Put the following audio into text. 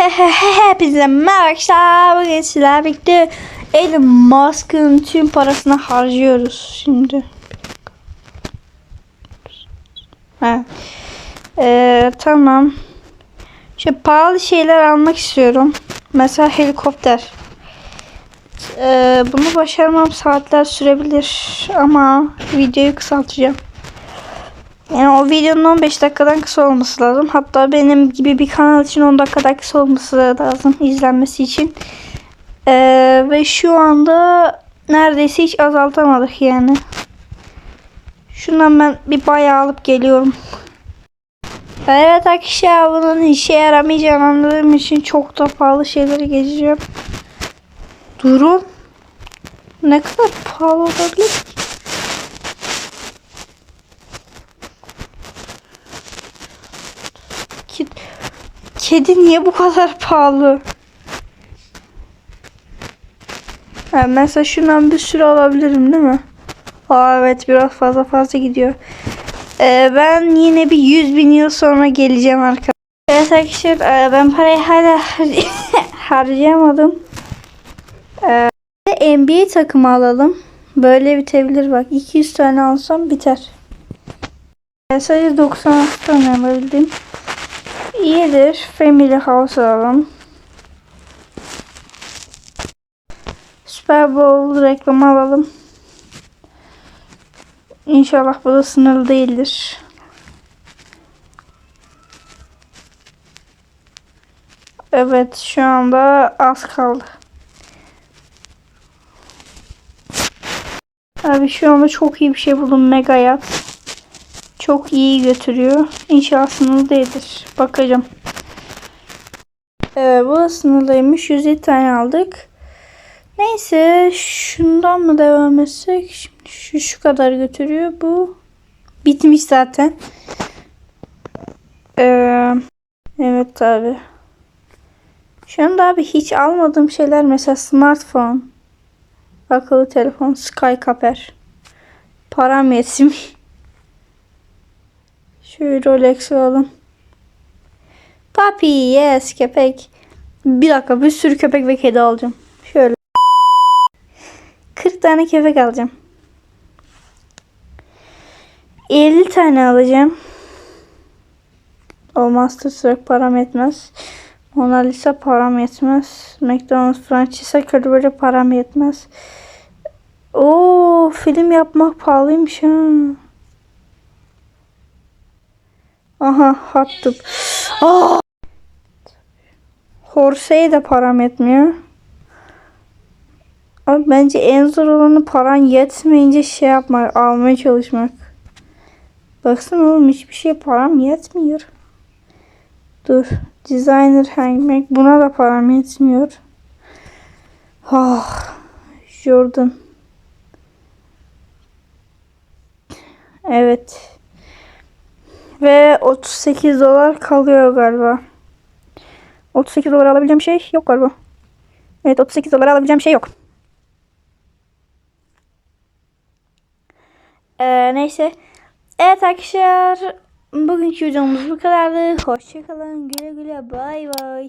Hepinize merhaba arkadaşlar. Bugün sizlerle birlikte Elon Musk'ın tüm parasını harcıyoruz şimdi. Ha. Ee, tamam. Şu pahalı şeyler almak istiyorum. Mesela helikopter. Ee, bunu başarmam saatler sürebilir ama videoyu kısaltacağım. Yani o videonun 15 dakikadan kısa olması lazım. Hatta benim gibi bir kanal için 10 dakikadan kısa olması lazım izlenmesi için. Ee, ve şu anda neredeyse hiç azaltamadık yani. Şundan ben bir bayağı alıp geliyorum. Evet arkadaşlar bunun işe yaramayacağını anladığım için çok da pahalı şeyleri geçeceğim. Durun. Ne kadar pahalı olabilir ki? Ki- Kedi niye bu kadar pahalı? Ha, mesela şundan bir sürü alabilirim değil mi? Aa, evet biraz fazla fazla gidiyor. Ee, ben yine bir 100 bin yıl sonra geleceğim arkadaşlar. Evet arkadaşlar e, ben parayı hala har- harcayamadım. Ee, NBA takımı alalım. Böyle bitebilir bak. 200 tane alsam biter. Ee, sadece 96 tane alabildim. İyidir. Family House alalım. Super Bowl reklamı alalım. İnşallah bu da sınırlı değildir. Evet şu anda az kaldı. Abi şu anda çok iyi bir şey buldum. Mega yat. Çok iyi götürüyor. İnşallah sınırlı değildir. Bakacağım. Evet bu sınırlıymış. 107 tane aldık. Neyse şundan mı devam etsek? Şimdi şu şu kadar götürüyor. Bu bitmiş zaten. Ee, evet abi. Şu anda abi hiç almadığım şeyler mesela smartphone, akıllı telefon, Skycaper. Param yetmiş. Şu Rolex alalım. Papi yes köpek. Bir dakika bir sürü köpek ve kedi alacağım. Şöyle. 40 tane köpek alacağım. 50 tane alacağım. O Master Truck param yetmez. Mona Lisa param yetmez. McDonald's franchise böyle param yetmez. Oo film yapmak pahalıymış ha. Aha hot tub. Aa! Horse'ye de param yetmiyor. Abi bence en zor olanı paran yetmeyince şey yapmak, almaya çalışmak. Baksana oğlum hiçbir şey param yetmiyor. Dur. Designer hangmek. Buna da param yetmiyor. Ah. Jordan. Evet. Ve 38 dolar kalıyor galiba. 38 dolar alabileceğim şey yok galiba. Evet 38 dolar alabileceğim şey yok. Ee, neyse. Evet arkadaşlar. Bugünkü videomuz bu kadardı. Hoşçakalın. Güle güle. Bay bay.